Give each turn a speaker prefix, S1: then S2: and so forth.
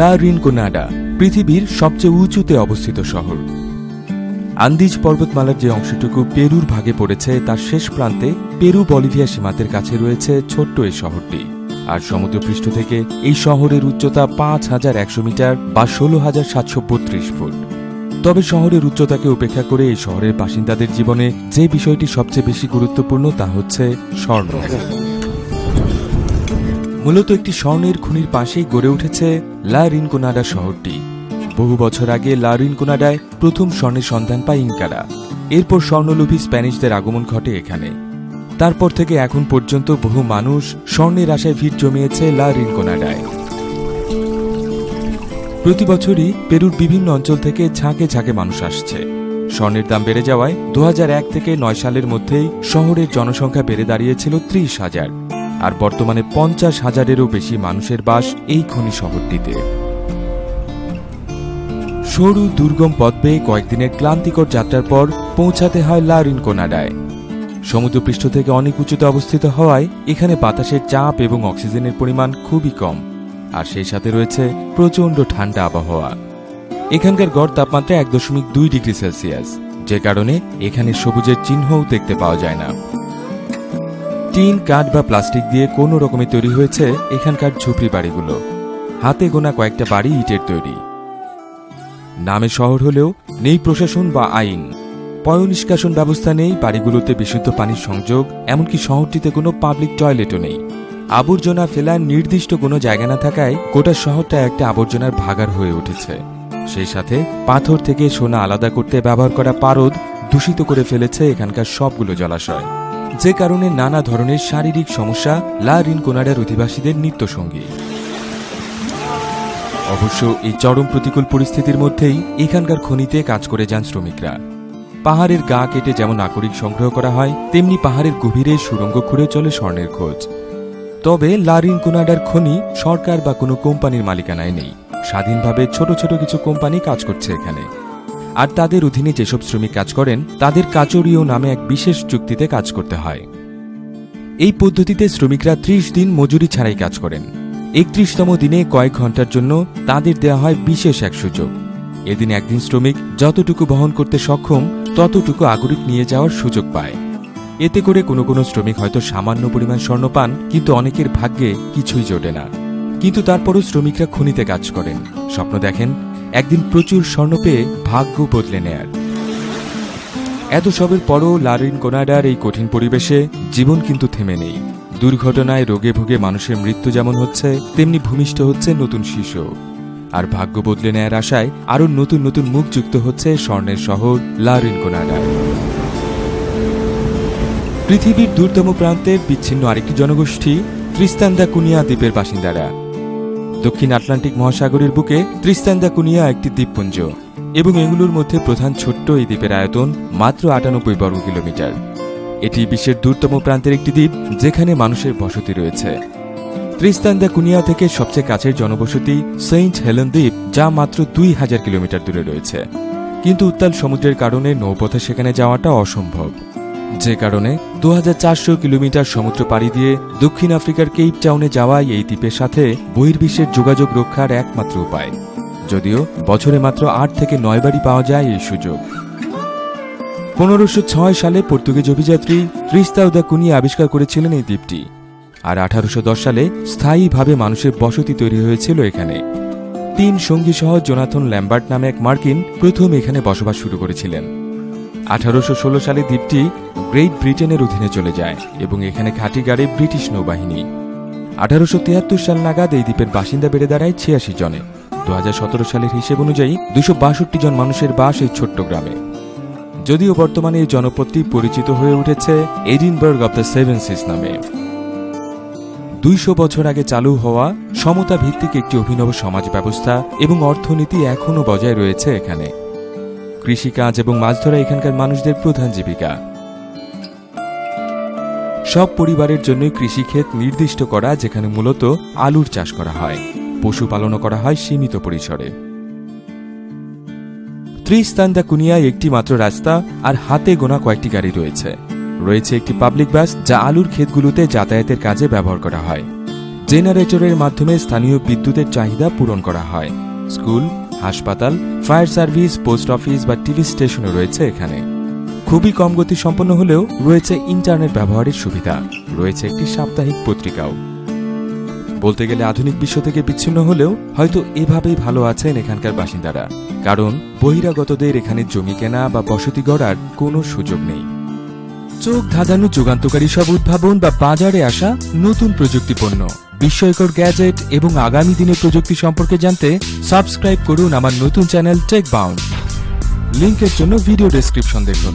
S1: লা রিনকোনাডা, পৃথিবীর সবচেয়ে উঁচুতে অবস্থিত শহর। আন্দিজ পর্বতমালার যে অংশটুকু পেরুর ভাগে পড়েছে, তার শেষ প্রান্তে পেরু বলিভিয়া সীমান্তের কাছে রয়েছে ছোট্ট এই শহরটি। আর সমুদ্রপৃষ্ঠ থেকে এই শহরের উচ্চতা পাঁচ হাজার একশো মিটার বা ষোলো হাজার সাতশো বত্রিশ ফুট। তবে শহরের উচ্চতাকে উপেক্ষা করে এই শহরের বাসিন্দাদের জীবনে যে বিষয়টি সবচেয়ে বেশি গুরুত্বপূর্ণ তা হচ্ছে স্বর্ণ মূলত একটি স্বর্ণের খনির পাশেই গড়ে উঠেছে লা রিনকোনাডা শহরটি। বহু বছর আগে লা রিনকোনাডায় প্রথম স্বর্ণের সন্ধান পায় ইনকারা। এরপর স্বর্ণলোভী স্প্যানিশদের আগমন ঘটে এখানে। তারপর থেকে এখন পর্যন্ত বহু মানুষ স্বর্ণের আশায় ভিড় জমিয়েছে লা রিনকোনাডায়। প্রতি বছরই পেরুর বিভিন্ন অঞ্চল থেকে ঝাঁকে ঝাঁকে মানুষ আসছে। স্বর্ণের দাম বেড়ে যাওয়ায় দু হাজার এক থেকে নয় সালের মধ্যেই শহরের জনসংখ্যা বেড়ে দাঁড়িয়েছিল ত্রিশ হাজার। আর বর্তমানে পঞ্চাশ হাজারেরও বেশি মানুষের বাস এই খনি শহরটিতে। সরু দুর্গম পথ বেয়ে কয়েকদিনের ক্লান্তিকর যাত্রার পর পৌঁছাতে হয় লা রিনকোনাডায়। সমুদ্রপৃষ্ঠ থেকে অনেক উঁচুতে অবস্থিত হওয়ায় এখানে বাতাসের চাপ এবং অক্সিজেনের পরিমাণ খুবই কম, আর সেই সাথে রয়েছে প্রচণ্ড ঠান্ডা আবহাওয়া। এখানকার গড় তাপমাত্রা এক দশমিক দুই ডিগ্রি সেলসিয়াস, যে কারণে এখানে সবুজের চিহ্নও দেখতে পাওয়া যায় না। টিন, কাঠ বা প্লাস্টিক দিয়ে কোনো রকমে তৈরি হয়েছে এখানকার ঝুপড়ি বাড়িগুলো। হাতে গোনা কয়েকটা বাড়ি ইটের তৈরি। নামে শহর হলেও নেই প্রশাসন বা আইন। পয় নিষ্কাশন ব্যবস্থা নেই, বাড়িগুলোতে বিশুদ্ধ পানির সংযোগ, এমনকি শহরটিতে কোনো পাবলিক টয়লেটও নেই। আবর্জনা ফেলার নির্দিষ্ট কোনো জায়গা না থাকায় গোটা শহরটা একটা আবর্জনার ভাগার হয়ে উঠেছে। সেই সাথে পাথর থেকে সোনা আলাদা করতে ব্যবহার করা পারদ দূষিত করে ফেলেছে এখানকার সবগুলো জলাশয়। যে কারণে নানা ধরনের শারীরিক সমস্যা লা রিনকোনাডার অধিবাসীদের নিত্যসঙ্গী। অবশ্য এই চরম প্রতিকূল পরিস্থিতির মধ্যেই এখানকার খনিতে কাজ করে যান শ্রমিকরা। পাহাড়ের গা কেটে যেমন আকরিক সংগ্রহ করা হয়, তেমনি পাহাড়ের গভীরে সুড়ঙ্গ খুঁড়ে চলে স্বর্ণের খোঁজ। তবে লারিন কোনাডার খনি সরকার বা কোনো কোম্পানির মালিকানায় নেই। স্বাধীনভাবে ছোট ছোট কিছু কোম্পানি কাজ করছে এখানে। আর তাদের অধীনে যেসব শ্রমিক কাজ করেন, তাদের কাচরীয় নামে এক বিশেষ চুক্তিতে কাজ করতে হয়। এই পদ্ধতিতে শ্রমিকরা ত্রিশ দিন মজুরি ছাড়াই কাজ করেন। একত্রিশতম দিনে কয়েক ঘণ্টার জন্য তাদের দেওয়া হয় বিশেষ এক সুযোগ। এদিন একদিন শ্রমিক যতটুকু বহন করতে সক্ষম, ততটুকু আগরিক নিয়ে যাওয়ার সুযোগ পায়। এতে করে কোনো কোনো শ্রমিক হয়তো সামান্য পরিমাণ স্বর্ণ পান, কিন্তু অনেকের ভাগ্যে কিছুই জোটে না। কিন্তু তারপরও শ্রমিকরা খনিতে কাজ করেন। স্বপ্ন দেখেন একদিন প্রচুর স্বর্ণ পেয়ে ভাগ্য বদলে নেয়ার। এত সবের পরও লারিন কোনাডার এই কঠিন পরিবেশে জীবন কিন্তু থেমে নেই। দুর্ঘটনায় রোগে ভোগে মানুষের মৃত্যু যেমন হচ্ছে, তেমনি ভূমিষ্ঠ হচ্ছে নতুন শিশু। আর ভাগ্য বদলে নেয়ার আশায় আরও নতুন নতুন মুখ যুক্ত হচ্ছে স্বর্ণের শহর লারিন কোনাডায় পৃথিবীর দূরতম প্রান্তের বিচ্ছিন্ন আরেকটি জনগোষ্ঠী ত্রিস্তান্দা কুনিয়া দ্বীপের বাসিন্দারা। দক্ষিণ আটলান্টিক মহাসাগরের বুকে ত্রিস্তান্দা কুনিয়া একটি দ্বীপপুঞ্জ এবং এগুলোর মধ্যে প্রধান ছোট্ট এই দ্বীপের আয়তন মাত্র আটানব্বই বর্গ কিলোমিটার। এটি বিশ্বের দূরতম প্রান্তের একটি দ্বীপ যেখানে মানুষের বসতি রয়েছে। ত্রিস্তান্দা কুনিয়া থেকে সবচেয়ে কাছের জনবসতি সেইন্ট হেলেন দ্বীপ, যা মাত্র দুই হাজার কিলোমিটার দূরে রয়েছে। কিন্তু উত্তাল সমুদ্রের কারণে নৌপথে সেখানে যাওয়াটা অসম্ভব। যে কারণে দু হাজার চারশো কিলোমিটার সমুদ্র পাড়ি দিয়ে দক্ষিণ আফ্রিকার কেপ টাউনে যাওয়াই এই দ্বীপের সাথে বহির্বিশ্বের যোগাযোগ রক্ষার একমাত্র উপায়। যদিও বছরে মাত্র আট থেকে নয় বারই পাওয়া যায় এই সুযোগ। পনেরোশো ছয় সালে পর্তুগিজ অভিযাত্রী ত্রিস্তাউদা কুনিয়া আবিষ্কার করেছিলেন এই দ্বীপটি। আর আঠারোশো দশ সালে স্থায়ীভাবে মানুষের বসতি তৈরি হয়েছিল এখানে। তিন সঙ্গী সহ জোনাথন ল্যাম্বার্ট নামে এক মার্কিন প্রথম এখানে বসবাস শুরু করেছিলেন। আঠারোশো ষোলো সালে দ্বীপটি গ্রেট ব্রিটেনের অধীনে চলে যায় এবং এখানে ঘাঁটি গাড়ে ব্রিটিশ নৌবাহিনী। আঠারোশো তিয়াত্তর সাল নাগাদ এই দ্বীপের বাসিন্দা বেড়ে দাঁড়ায় ছিয়াশি জনে। দু হাজার সতেরো সালের হিসেব অনুযায়ী দুশো জন মানুষের বাস এই ছোট্ট গ্রামে। যদিও বর্তমানে এই জনপদটি পরিচিত হয়ে উঠেছে Edinburgh of the Seven Seas নামে। দুইশো বছর আগে চালু হওয়া সমতা ভিত্তিক একটি অভিনব সমাজ ব্যবস্থা এবং অর্থনীতি এখনও বজায় রয়েছে এখানে। কৃষিকাজ এবং মাছ ধরা এখানকার মানুষদের প্রধান জীবিকা। সব পরিবারের জন্যই কৃষিক্ষেত নির্দিষ্ট করা, যেখানে মূলত আলুর চাষ করা হয়, পশুপালনও করা হয় সীমিত পরিসরে। ত্রিস্তান্দা কুনিয়ায় একটি মাত্র রাস্তা আর হাতে গোনা কয়েকটি গাড়ি রয়েছে। রয়েছে একটি পাবলিক বাস যা আলুর ক্ষেতগুলোতে যাতায়াতের কাজে ব্যবহার করা হয়। জেনারেটরের মাধ্যমে স্থানীয় বিদ্যুতের চাহিদা পূরণ করা হয়। স্কুল হাসপাতাল, ফায়ার সার্ভিস, পোস্ট অফিস বা টিভি স্টেশনও রয়েছে এখানে। খুবই কম গতি সম্পন্ন হলেও রয়েছে ইন্টারনেট ব্যবহারের সুবিধা। রয়েছে একটি সাপ্তাহিক পত্রিকাও। বলতে গেলে আধুনিক বিশ্ব থেকে বিচ্ছিন্ন হলেও হয়তো এভাবেই ভালো আছেন এখানকার বাসিন্দারা। কারণ বহিরাগতদের এখানে জমি কেনা বা বসতি গড়ার কোনো সুযোগ নেই। চোখ ধাঁধানো যুগান্তকারী সব উদ্ভাবন বা বাজারে আসা নতুন প্রযুক্তি পণ্য বিস্ময়কর গ্যাজেট এবং আগামী দিনের প্রযুক্তি সম্পর্কে জানতে সাবস্ক্রাইব করুন আমার নতুন চ্যানেল টেক বাউন্ড লিঙ্কের জন্য ভিডিও ডেসক্রিপশন দেখুন।